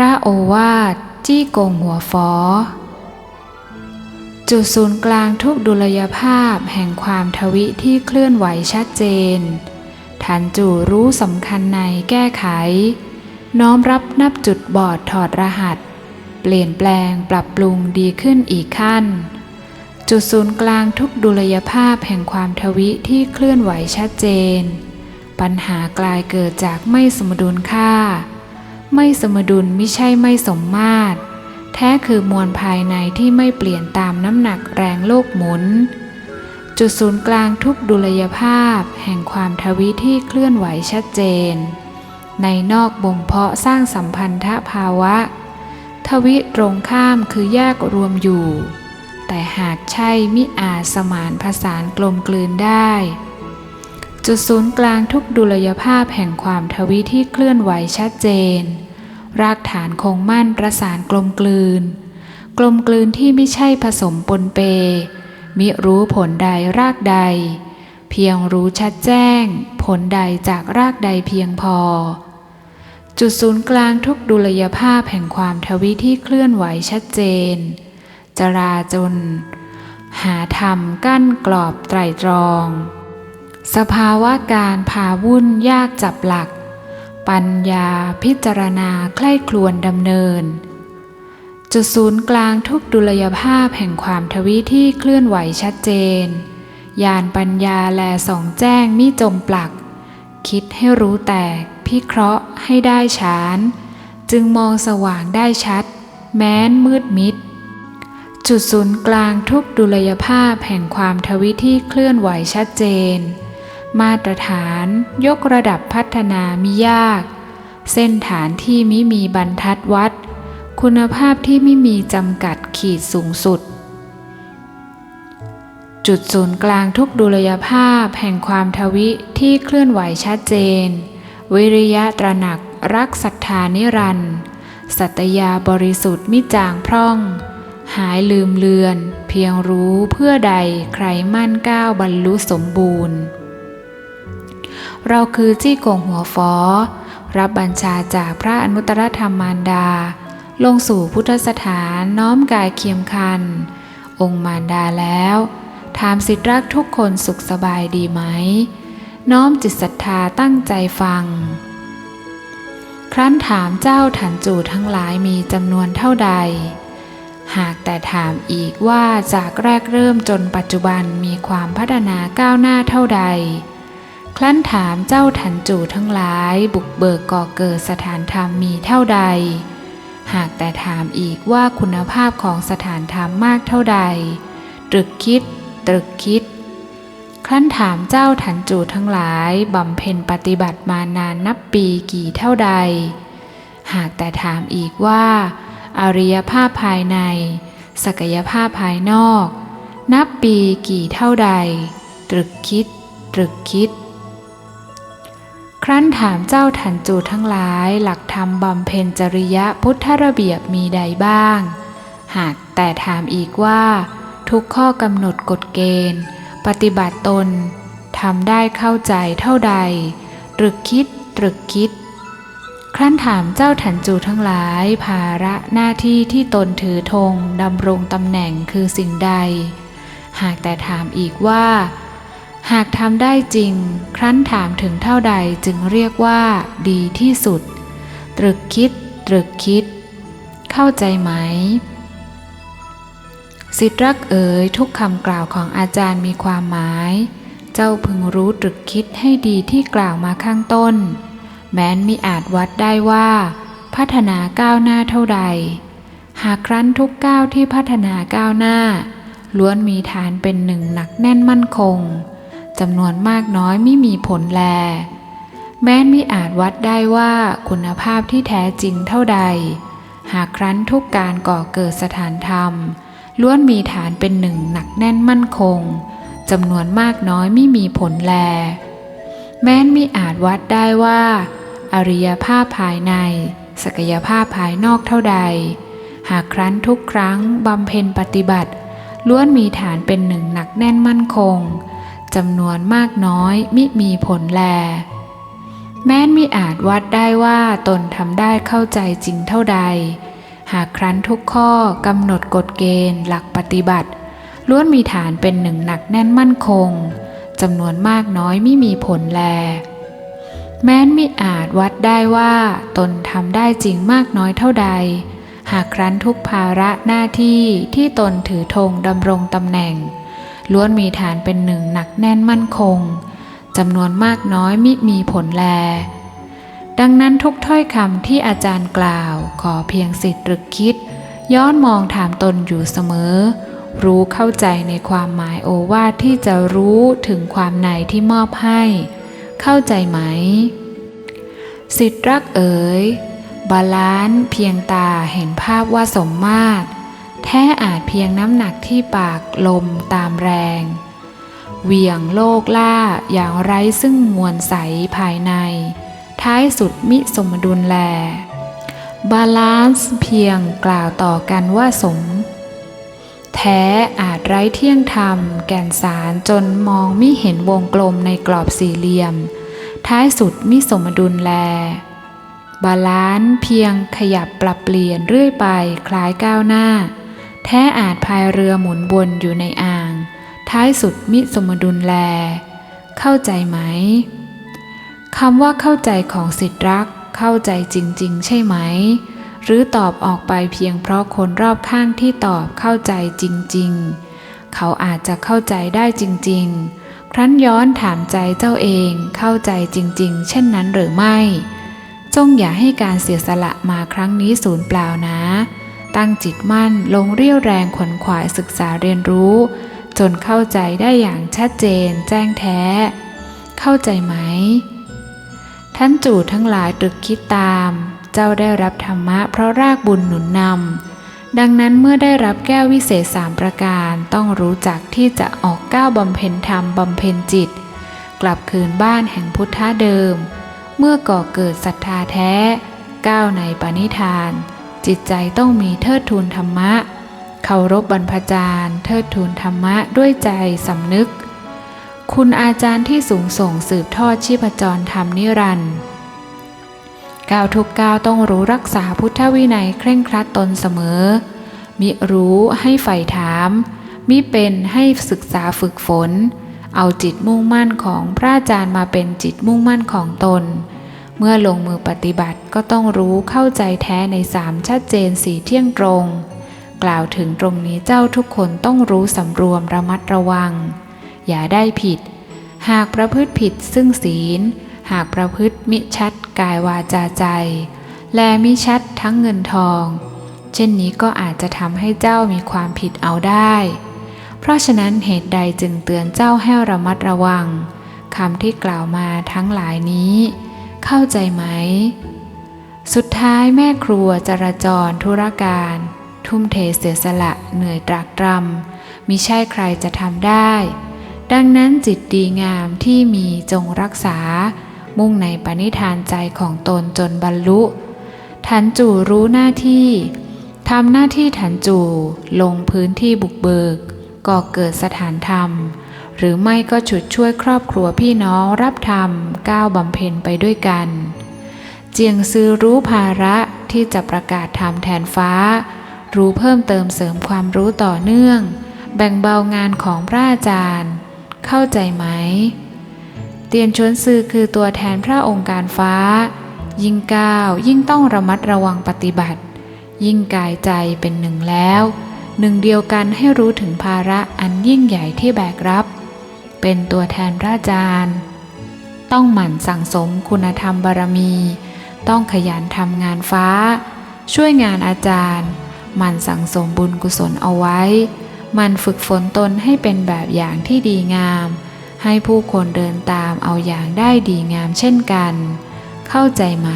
ระโอวาทจี้กงหัวฟอ จุดศูนย์กลางทุกดุลยภาพแห่งความทวิที่เคลื่อนไหวชัดเจน ฐานจู่รู้สำคัญในแก้ไข น้อมรับนับจุดบอดถอดรหัส เปลี่ยนแปลงปรับปรุงดีขึ้นอีกขั้น จุดศูนย์กลางทุกดุลยภาพแห่งความทวิที่เคลื่อนไหวชัดเจน ปัญหากลายเกิดจากไม่สมดุลค่า ไม่สมดุลไม่ใช่ไม่สมมาตร แท้คือมวลภายในที่ไม่เปลี่ยนตามน้ำหนักแรงโลกหมุน จุดศูนย์กลางทุกดุลยภาพ แห่งความทวิที่เคลื่อนไหวชัดเจน ในนอกบ่มเพาะสร้างสัมพันธภาวะ ทวิตรงข้ามคือแยกรวมอยู่ แต่หากใช่มิอาจสมานผสานกลมกลืนได้ จุดศูนย์กลางทุกดุลยภาพแห่งความทวิที่เคลื่อนไหวชัดเจน รากฐานคงมั่นประสานกลมกลืน กลมกลืนที่ไม่ใช่ผสมปนเป มิรู้ผลใดรากใด เพียงรู้ชัดแจ้ง ผลใดจากรากใดเพียงพอ จุดศูนย์กลางทุกดุลยภาพแห่งความทวิที่เคลื่อนไหวชัดเจน จราจน หาธรรมกั้นกรอบไตรตรอง สภาวะการพาวุ่นยากจับหลัก ปัญญาพิจารณาใคร่ครวญดำเนิน จุดศูนย์กลางทุกดุลยภาพแห่งความทวิที่เคลื่อนไหวชัดเจนญาณปัญญาแลสองแจ้งมิจมปลัก คิดให้รู้แตกพิเคราะห์ให้ได้ฉาน จึงมองสว่างได้ชัด แม้นมืดมิดจุดศูนย์กลางทุกดุลยภาพแห่งความทวิที่เคลื่อนไหวชัดเจน มาตรฐานยกระดับพัฒนามิยาก เส้นฐานที่มิมีบรรทัดวัด คุณภาพที่ไม่มีจำกัดขีดสูงสุด จุดศูนย์กลางทุกดุลยภาพแห่งความทวิที่เคลื่อนไหวชัดเจน วิริยะตระหนักรักศรัทธานิรันดร์สัตยาบริสุทธิ์มิจางพร่อง หายลืมเลือน เพียงรู้เพื่อใดใครมั่นก้าวบรรลุสมบูรณ์ เราคือจี้กงหัวฟอ รับบัญชาจากพระอนุตตรธรรมมารดา ลงสู่พุทธสถานน้อมกายเคียมคัน องค์มารดาแล้ว ถามสิทธิรักทุกคนสุขสบายดีไหม น้อมจิตศรัทธาตั้งใจฟัง ครั้นถามเจ้าถันจูทั้งหลายมีจำนวนเท่าใด หากแต่ถามอีกว่าจากแรกเริ่มจนปัจจุบันมีความพัฒนาก้าวหน้าเท่าใด ครั้นถามเจ้าถันจูทั้งหลายบุกเบิกก่อเกิดสถานธรรมมีเท่าใด หากแต่ถามอีกว่าคุณภาพของสถานธรรมมากเท่าใด ตรึกคิด ตรึกคิด ครั้นถามเจ้าถันจูทั้งหลายบำเพ็ญปฏิบัติมานานนับปีกี่เท่าใด หากแต่ถามอีกว่า อริยภาพภายใน ศักยภาพภายนอก นับปีกี่เท่าใด ตรึกคิด ตรึกคิด ครั้นถามเจ้าถันจูทั้งหลายหลักธรรมบำเพ็ญจริยะพุทธระเบียบมีใดบ้าง หากแต่ถามอีกว่า ทุกข้อกำหนดกฎเกณฑ์ ปฏิบัติตนทำได้เข้าใจเท่าใด ตรึกคิดตรึกคิด ครั้นถามเจ้าถันจูทั้งหลาย ภาระหน้าที่ที่ตนถือธงดำรงตำแหน่งคือสิ่งใด หากแต่ถามอีกว่า หากทำได้จริง ครั้นถามถึงเท่าใดจึงเรียกว่าดีที่สุด ตรึกคิด ตรึกคิด เข้าใจไหม สิทธรักเอ๋ยทุกคำกล่าวของอาจารย์มีความหมาย เจ้าพึงรู้ตรึกคิดให้ดีที่กล่าวมาข้างต้น แม้นมิอาจวัดได้ว่า พัฒนาก้าวหน้าเท่าใด หากครั้นทุกก้าวที่พัฒนาก้าวหน้า ล้วนมีฐานเป็นหนึ่งหนักแน่นมั่นคง จำนวนมากน้อยไม่มีผลแล แม้นมิอาจวัดได้ว่าคุณภาพที่แท้จริงเท่าใด หากครั้นทุกการก่อเกิดสถานธรรม ล้วนมีฐานเป็นหนึ่งหนักแน่นมั่นคงจำนวนมากน้อยไม่มีผลแล แม้นมิอาจวัดได้ว่า อริยภาพภายใน ศักยภาพภายนอกเท่าใด หากครั้นทุกครั้งบำเพ็ญปฏิบัติ ล้วนมีฐานเป็นหนึ่งหนักแน่นมั่นคง จำนวนมากน้อยมิมีผลแล แม้นมิอาจวัดได้ว่าตนทำได้เข้าใจจริงเท่าใด หากครั้นทุกข้อกำหนดกฎเกณฑ์หลักปฏิบัติ ล้วนมีฐานเป็นหนึ่งหนักแน่นมั่นคงจำนวนมากน้อยไม่มีผลแล แม้นมิอาจวัดได้ว่าตนทำได้จริงมากน้อยเท่าใด หากครั้นทุกภาระหน้าที่ที่ตนถือธงดำรงตำแหน่ง ล้วนมีฐานเป็นหนึ่งหนักแน่นมั่นคงจำนวนมากน้อยมิมีผลแล ดังนั้นทุกถ้อยคำที่อาจารย์กล่าวขอเพียงสิทธิ์รึกคิด ย้อนมองถามตนอยู่เสมอ รู้เข้าใจในความหมายโอวาทที่จะรู้ถึงความในที่มอบให้ เข้าใจไหม สิทธิ์รักเอ๋ย บาลานซ์เพียงตาเห็นภาพว่าสมมาตร แท้อาจเพียงน้ำหนักที่ปากลมตามแรง เหวี่ยงโลกล่าอย่างไร้ซึ่งมวลใสภายใน ท้ายสุดมิสมดุลแล บาลานซ์เพียงกล่าวต่อกันว่าสม แท้อาจไร้เที่ยงธรรม แก่นสารจนมองมิเห็นวงกลมในกรอบสี่เหลี่ยม ท้ายสุดมิสมดุลแลบาลานซ์เพียงขยับปรับเปลี่ยนเรื่อยไปคล้ายก้าวหน้า แท้อาจพายเรือหมุนวนอยู่ในอ่าง ท้ายสุดมิสมดุลแล เข้าใจไหมคำว่าเข้าใจของสิทธิรักเข้าใจจริง ๆ ใช่ไหม หรือตอบออกไปเพียงเพราะคนรอบข้างที่ตอบเข้าใจจริง ๆ เขาอาจจะเข้าใจได้จริง ๆ ครั้นย้อนถามใจเจ้าเองเข้าใจจริง ๆ เช่นนั้นหรือไม่ จงอย่าให้การเสียสละมาครั้งนี้สูญเปล่านะ ตั้งจิตมั่นลงเรี่ยวแรงขวนขวายศึกษาเรียนรู้ จนเข้าใจได้อย่างชัดเจน แจ้งแท้ เข้าใจไหม ท่านจู่ทั้งหลายตรึกคิดตาม เจ้าได้รับธรรมะเพราะรากบุญหนุนนำดังนั้นเมื่อได้รับแก้ววิเศษสามประการต้องรู้จักที่จะออกก้าวบำเพ็ญธรรมบำเพ็ญจิต กลับคืนบ้านแห่งพุทธะเดิม เมื่อก่อเกิดศรัทธาแท้ ก้าวในปณิธาน จิตใจต้องมีเทิดทูนธรรมะ เคารพบรรพจารย์ เทิดทูนธรรมะด้วยใจสำนึก คุณอาจารย์ที่สูงส่งสืบทอดชีพจรธรรมนิรันดร์ก้าวทุกก้าวต้องรู้รักษาพุทธวินัยเคร่งครัดตนเสมอ มิรู้ให้ใฝ่ถาม มิเป็นให้ศึกษาฝึกฝน เอาจิตมุ่งมั่นของพระอาจารย์มาเป็นจิตมุ่งมั่นของตน เมื่อลงมือปฏิบัติก็ต้องรู้เข้าใจแท้ในสามชัดเจนสีเที่ยงตรง กล่าวถึงตรงนี้เจ้าทุกคนต้องรู้สำรวมระมัดระวัง อย่าได้ผิด หากประพฤติผิดซึ่งศีล หากประพฤติมิชัดกายวาจาใจ และมิชัดทั้งเงินทอง เช่นนี้ก็อาจจะทำให้เจ้ามีความผิดเอาได้ เพราะฉะนั้นเหตุใดจึงเตือนเจ้าให้ระมัดระวังคำที่กล่าวมาทั้งหลายนี้ เข้าใจไหม สุดท้ายแม่ครัวจราจรธุรการ ทุ่มเทเสียสละเหนื่อยตรากตรำมิใช่ใครจะทำได้ ดังนั้นจิตดีงามที่มีจงรักษา มุ่งในปณิธานใจของตนจนบรรลุถันจู่รู้หน้าที่ทำหน้าที่ถันจู่ลงพื้นที่บุกเบิก ก่อเกิดสถานธรรม หรือไม่ก็ฉุดช่วยครอบครัวพี่น้องรับธรรมก้าวบำเพ็ญไปด้วยกัน เจียงซื้อรู้ภาระที่จะประกาศธรรมแทนฟ้า รู้เพิ่มเติมเสริมความรู้ต่อเนื่อง แบ่งเบางานของพระอาจารย์ เข้าใจไหม เตียนชวนซือคือตัวแทนพระองค์การฟ้า ยิ่งก้าวยิ่งต้องระมัดระวังปฏิบัติ ยิ่งกายใจเป็นหนึ่งแล้ว หนึ่งเดียวกันให้รู้ถึงภาระอันยิ่งใหญ่ที่แบกรับ เป็นตัวแทนพระอาจารย์ ต้องหมั่นสั่งสมคุณธรรมบารมี ต้องขยันทำงานฟ้า ช่วยงานอาจารย์ หมั่นสั่งสมบุญกุศลเอาไว้ มันฝึกฝนตนให้เป็นแบบอย่างที่ดีงาม ให้ผู้คนเดินตามเอาอย่างได้ดีงามเช่นกัน เข้าใจไหม